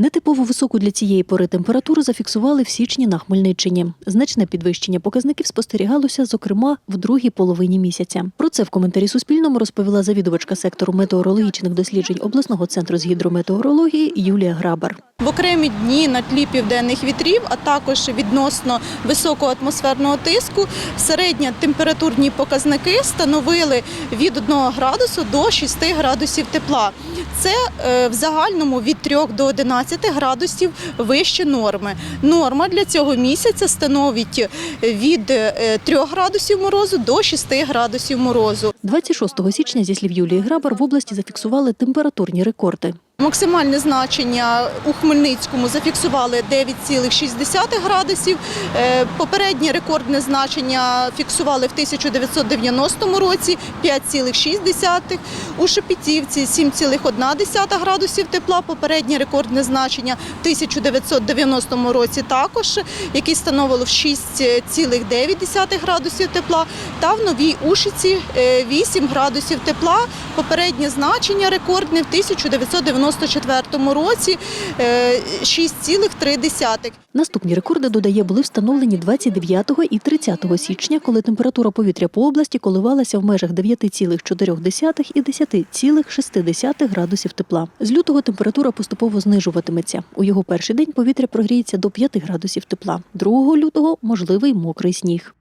Нетипово високу для цієї пори температуру зафіксували в січні на Хмельниччині. Значне підвищення показників спостерігалося, зокрема, в другій половині місяця. Про це в коментарі Суспільному розповіла завідувачка сектору метеорологічних досліджень обласного центру з гідрометеорології Юлія Грабар. В окремі дні на тлі південних вітрів, а також відносно високого атмосферного тиску, середні температурні показники становили від 1 градусу до 6 градусів тепла. Це е, в загальному від 3 до 11 градусів вище норми. Норма для цього місяця становить від е, 3 градусів морозу до 6 градусів морозу. 26 січня, зі слів Юлії Грабар, в області зафіксували температурні рекорди. Максимальне значення у Хмельницькому зафіксували 9,6 градусів. Е, Попереднє рекордне значення фіксували в 1990 році 5,6. У Шепетівці 7,1 градусів тепла. Попереднє рекордне значення в 1990 році також, яке становило в 6,9 градусів тепла. Та в Новій Ушиці е, 8 градусів тепла. Попереднє значення рекордне в 1994 році е, 6,3. Наступні рекорди, додає, були встановлені 29 і 30 січня, коли температура повітря по області коливалася в межах 9,4 і 10,6 градусів тепла. З лютого температура поступово знижуватиметься. У його перший день повітря прогріється до 5 градусів тепла. 2 лютого можливий мокрий сніг.